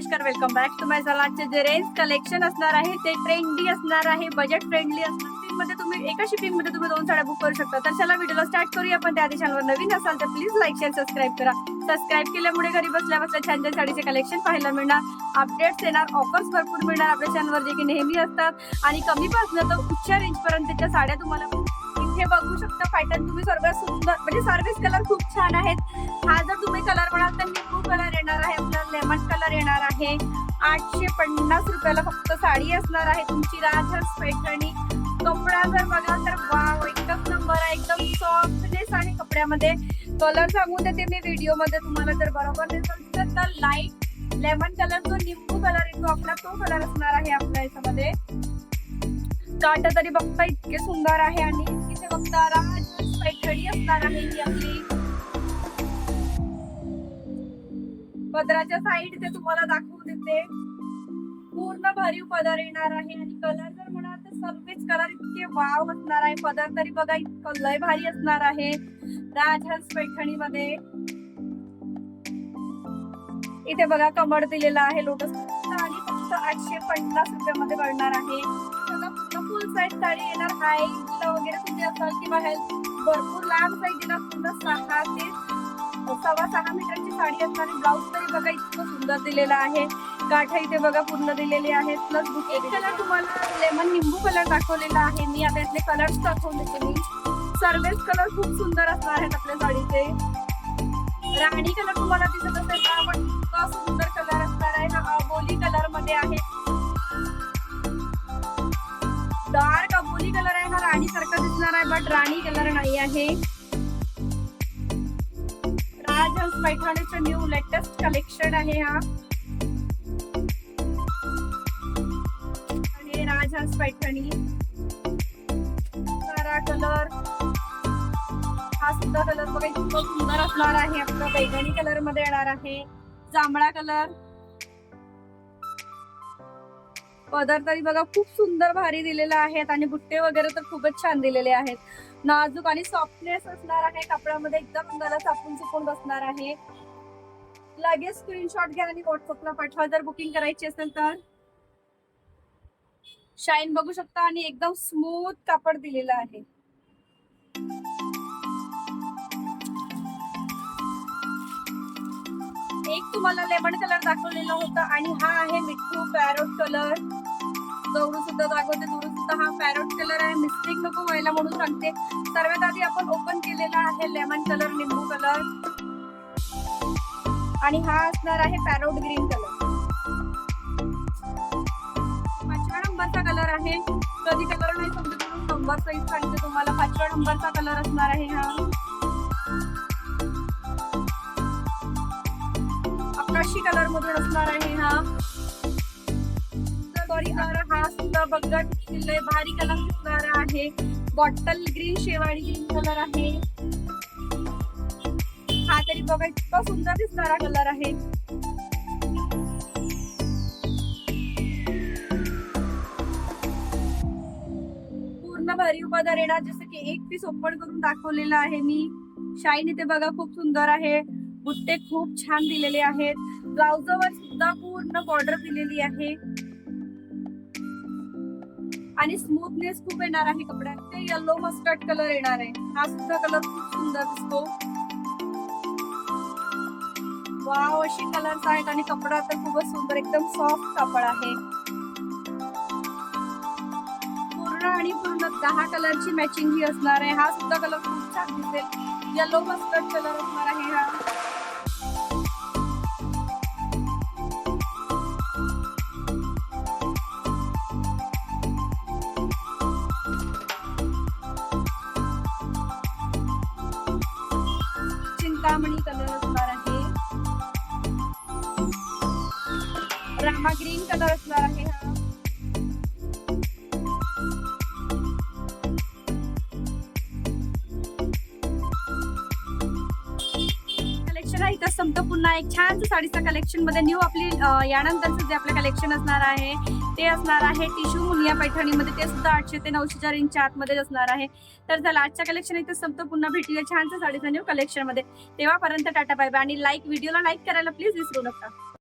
नमस्कार welcome back to my सलाडचे जे रेंज कलेक्शन असणार आहे ते ट्रेंडी असणार आहे बजेट फ्रेंडली असणार. मध्ये तुम्ही एका शिपिंगमध्ये तुम्ही दोन साड्या बुक करू शकता. तर चला व्हिडिओला स्टार्ट करूया पण त्या दिशांवर नवीन असाल तर प्लीज लाईक शेअर सबस्क्राईब करा. सबस्क्राईब केल्यामुळे घरी बसल्या बसल्या छान छान साडीचे कलेक्शन पाहायला मिळणार. अपडेट्स येणार ऑफर्स भरपूर मिळणार. आपल्या चॅनलवर जे की नेहमी असतात. आणि कमी पासनं तर उच्च रेंज पर्यंतच्या साड्या तुम्हाला इथे बघू शकता. पॅटर्न तुम्ही सर्वात सुंदर म्हणजे सर्विस कलर खूप छान आहेत. हा जर तुम्ही कलर म्हणाल तर मी खूप आहे. आठशे पन्नास रुपयाला फक्त साडी असणार आहे तुमची राजहंस पैठणी. कपडा जर बघाल तर वाव एकदम नंबर आहे एकदम सॉफ्टनेस आहे कपड्यामध्ये. कलर सांगून देते मी व्हिडिओमध्ये तुम्हाला जर बरोबर दिसत तर. लाइट लेमन कलर जो निंबू कलर येतो आपला तो कलर असणार आहे आपल्या याच्यामध्ये. काट तरी बघता इतके सुंदर आहे आणि तिथे बघता राजहंस पैठणी असणार आहे ही आपली. पदराच्या साईड ते तुम्हाला दाखवून देते. पूर्ण भरीव पदर येणार आहे आणि कलर जर म्हणाल तर सर्वच कलर इतके वाव असणार आहे. पदर तरी बघा इतकं लय भारी असणार आहे. राजहंस पैठणी मध्ये इथे बघा कमळ दिलेला आहे लोटस आणि फक्त आठशे पन्नास रुपयामध्ये पडणार आहे. फुल साईज साडी येणार. हाय वगैरे तुम्ही असाल किंवा हेल्थ भरपूर लांब साईज येणार. पूर्ण सहा ते सव्वा सहा मीटरची साडी असणार ब्लाऊज तरी बघा इतकं सुंदर दिलेला आहे. काठा इथे बघा पूर्ण दिलेले आहेत. प्लस एक कलर तुम्हाला लेमन निंबू कलर दाखवलेला आहे. मी आता यातले कलर्स दाखवले तुम्ही. सर्वेच कलर खूप सुंदर असणार आहेत आपल्या साडीचे. राणी कलर तुम्हाला दिसत असेल का पण इतका सुंदर कलर असणार आहे. हा अबोली कलरमध्ये आहे. डार्क अबोली कलर आहे. हा राणी सारखा दिसणार आहे बट राणी कलर नाही आहे. राजहंस पैठणीचं न्यू लेटेस्ट कलेक्शन आहे हा. आणि राजहंस पैठणी. सारा कलर हा सुद्धा कलर बघा इतकं सुंदर असणार आहे. आपला बैगणी कलरमध्ये येणार आहे. जांभळा कलर पदर तरी बघा खूप सुंदर भारी दिलेला आहेत. आणि बुट्टे वगैरे तर खूपच छान दिलेले आहेत. नाजूक आणि सॉफ्टनेस असणार आहे कपड्यामध्ये एकदम अंगाला चापून चुपून बसणार आहे. लगेच स्क्रीनशॉट घ्या आणि व्हॉट्सअपला पाठवा. जर बुकिंग करायची असेल तर. शाईन बघू शकता आणि एकदम स्मूथ कापड दिलेलं आहे. एक तुम्हाला लेमन कलर दाखवलेला होता आणि हा आहे मिठू पॅरोट कलर दौडू सुद्धा दाखवते दुरून सुद्धा हा पॅरोट कलर आहे. मिस्टेक नको व्हायला म्हणून सांगते. सर्वात आधी आपण ओपन केलेला आहे लेमन कलर निंबू कलर आणि हा असणार आहे पॅरोट ग्रीन कलर पाचव्या नंबरचा कलर आहे. कधी कलर नाही समजत म्हणून नंबर साईज सांगते तुम्हाला. पाचव्या नंबरचा कलर असणार आहे हा. आकाशी कलर मधून असणार आहे हा. सॉरी हा सुद्धा बघत किल्ले भारी कलर दिसणार आहे. बॉटल ग्रीन शेवाळी ग्रीन कलर आहे. हा तरी बघा इतका सुंदर दिसणारा कलर आहे. पूर्ण भरीव पदार येणार जसं की एक पीस ओपन करून दाखवलेला आहे मी. शाईन इथे बघा खूप सुंदर आहे. बुट्टे खूप छान दिलेले आहेत. ब्लाउजवर सुद्धा पूर्ण बॉर्डर दिलेली आहे. आणि स्मूथनेस खूप येणार आहे कपड्यात. ते येलो मस्टर्ड कलर येणार आहे. हा सुद्धा कलर खूप सुंदर दिसतो. वाव अशी कलर्स आहेत आणि कपडा तर खूपच सुंदर एकदम सॉफ्ट कापड आहे. पूर्ण आणि पूर्ण दहा कलरची मॅचिंग ही असणार आहे. हा सुद्धा कलर खूप छान दिसेल. येलो मस्टर्ड कलर असणार आहे हा. रामा ग्रीन कलर असणार आहे हा. कलेक्शन आहे इथं संपतं पुन्हा. एक छान साडीचा कलेक्शनमध्ये न्यू आपली यानंतरचं जे आपलं कलेक्शन असणार आहे ते असणार आहे टिशू मुनिया पैठणीमध्ये. ते सुद्धा आठशे ते नऊशेच्या रेंजच्या आतमध्ये असणार आहे. तर चला आजच्या कलेक्शन इथं संपतं पुन्हा भेटूया छानच्या साडीचा न्यू कलेक्शनमध्ये. तेव्हापर्यंत टाटा बाय बाय. आणि लाईक व्हिडिओला लाईक करायला प्लीज विसरू नका.